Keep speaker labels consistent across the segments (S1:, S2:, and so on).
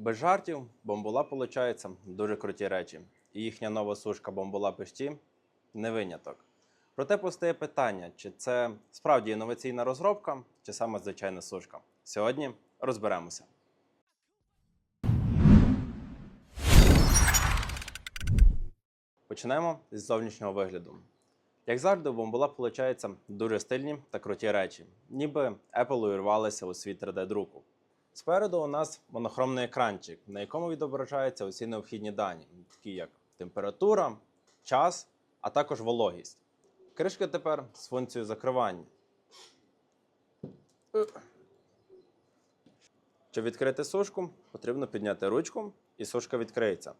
S1: Без жартів, бомбула виходить дуже круті речі. І їхня нова сушка бомбула пешті не виняток. Проте постає питання, чи це справді інноваційна розробка, чи саме звичайна сушка. Сьогодні розберемося. Почнемо з зовнішнього вигляду. Як завжди, бомбула виходить дуже стильні та круті речі, ніби Apple увірвалися у світ 3D-друку. Спереду у нас монохромний екранчик, на якому відображаються усі необхідні дані, такі як температура, час, а також вологість. Кришка тепер з функцією закривання. Щоб відкрити сушку, потрібно підняти ручку, і сушка відкриється.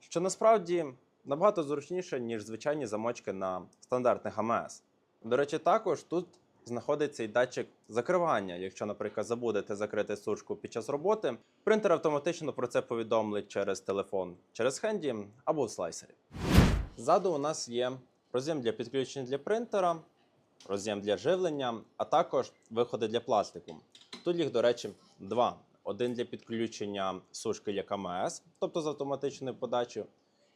S1: Що насправді набагато зручніше, ніж звичайні замочки на стандартних АМС. До речі, також тут знаходиться і датчик закривання. Якщо, наприклад, забудете закрити сушку під час роботи, принтер автоматично про це повідомить через телефон, через хенді або в слайсері. Ззаду у нас є роз'єм для підключення для принтера, роз'єм для живлення, а також виходи для пластику. Тут їх, до речі, два: один для підключення сушки як АМС, тобто з автоматичною подачею,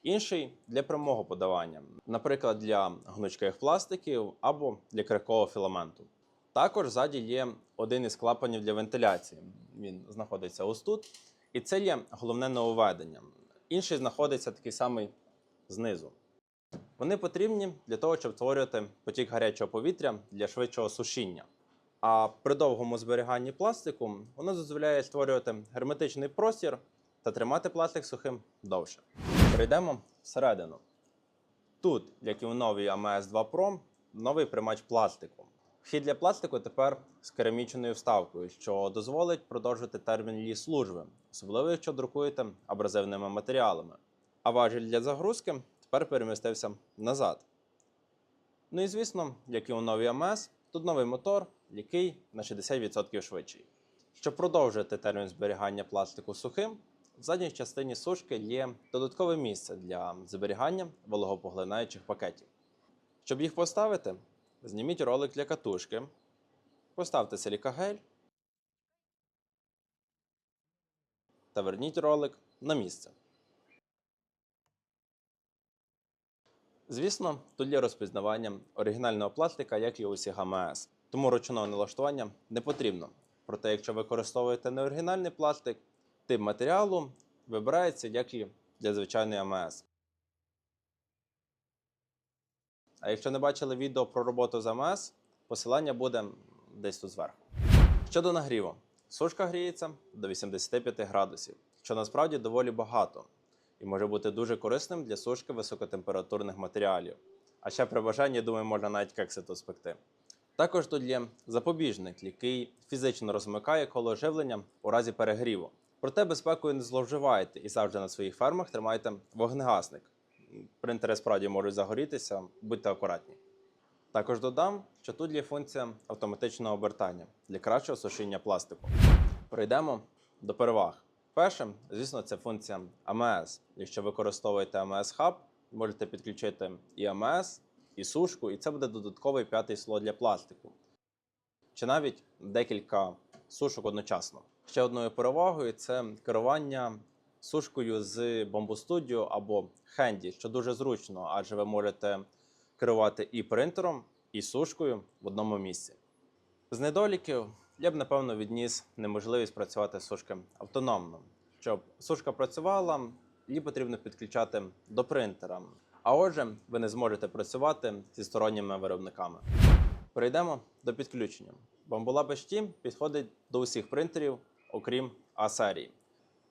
S1: інший для прямого подавання, наприклад, для гнучких пластиків або для крихкого філаменту. Також ззаді є один із клапанів для вентиляції. Він знаходиться ось тут. І це є головне нововведення. Інший знаходиться такий самий знизу. Вони потрібні для того, щоб створювати потік гарячого повітря для швидшого сушіння. А при довгому зберіганні пластику воно дозволяє створювати герметичний простір та тримати пластик сухим довше. Перейдемо всередину. Тут, як і у новій AMS 2 Pro, новий приймач пластику. Вхід для пластику тепер з керамічною вставкою, що дозволить продовжити термін її служби, особливо якщо друкуєте абразивними матеріалами. А важіль для загрузки тепер перемістився назад. Ну і звісно, як і у новій АМС, тут новий мотор, який на 60% швидший. Щоб продовжити термін зберігання пластику сухим, в задній частині сушки є додаткове місце для зберігання вологопоглинаючих пакетів. Щоб їх поставити, зніміть ролик для катушки, поставте силікагель та верніть ролик на місце. Звісно, тут є розпізнавання оригінального пластика, як і у усіх АМС, тому ручного налаштування не потрібно. Проте, якщо використовуєте неоригінальний пластик, тип матеріалу вибирається як і для звичайної АМС. А якщо не бачили відео про роботу з АМС, посилання буде десь тут зверху. Щодо нагріву, сушка гріється до 85 градусів, що насправді доволі багато і може бути дуже корисним для сушки високотемпературних матеріалів. А ще при бажанні, думаю, можна навіть кекси спекти. Також тут є запобіжник, який фізично розмикає коло живлення у разі перегріву. Проте безпекою не зловживайте і завжди на своїх фермах тримайте вогнегасник. Принтери справді можуть загорітися, будьте акуратні. Також додам, що тут є функція автоматичного обертання для кращого сушіння пластику. Перейдемо до переваг. Перше, звісно, це функція AMS. Якщо використовуєте AMS Hub, можете підключити і AMS, і сушку, і це буде додатковий п'ятий слот для пластику. Чи навіть декілька сушок одночасно. Ще одною перевагою це керування сушкою з Studio або Handy, що дуже зручно, адже ви можете керувати і принтером, і сушкою в одному місці. З недоліків я б напевно відніс неможливість працювати з сушки автономно. Щоб сушка працювала, її потрібно підключати до принтера. А отже, ви не зможете працювати зі сторонніми виробниками. Перейдемо до підключення. Bambolab HT підходить до усіх принтерів, окрім А серії.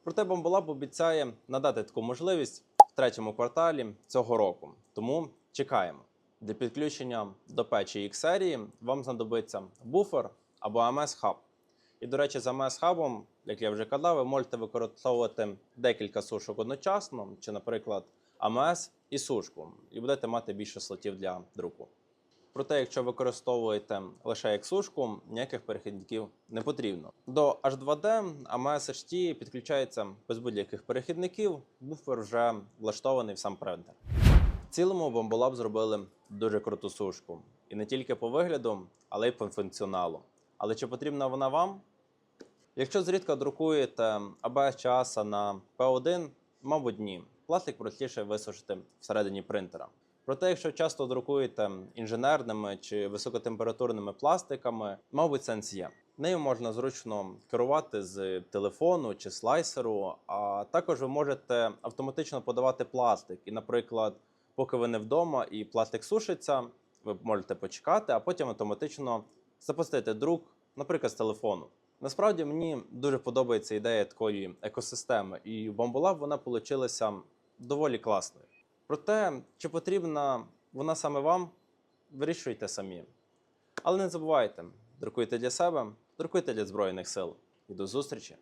S1: Проте Bambolab обіцяє надати таку можливість в третьому кварталі цього року. Тому чекаємо. Для підключення до печі X серії вам знадобиться буфер або AMS Hub. І, до речі, з AMS Hub, як я вже казав, ви можете використовувати декілька сушок одночасно, чи, наприклад, AMS і сушку, і будете мати більше слотів для друку. Проте, якщо використовуєте лише як сушку, ніяких перехідників не потрібно. До H2D AMS HT підключається без будь-яких перехідників, буфер вже влаштований в сам принтер. В цілому Bambolab зробили дуже круту сушку. І не тільки по вигляду, але й по функціоналу. Але чи потрібна вона вам? Якщо зрідка друкуєте АБС чи ASA на P1, мабуть, ні. Пластик простіше висушити всередині принтера. Проте, якщо часто друкуєте інженерними чи високотемпературними пластиками, мабуть, сенс є. Нею можна зручно керувати з телефону чи слайсеру, а також ви можете автоматично подавати пластик. І, наприклад, поки ви не вдома і пластик сушиться, ви можете почекати, а потім автоматично запустити друк, наприклад, з телефону. Насправді мені дуже подобається ідея такої екосистеми, і в Bambolab вона получилася доволі класною. Проте, чи потрібна вона саме вам, вирішуйте самі. Але не забувайте, друкуйте для себе, друкуйте для Збройних сил. І до зустрічі!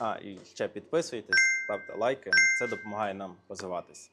S1: А, і ще підписуйтесь, ставте лайки, це допомагає нам розвиватись.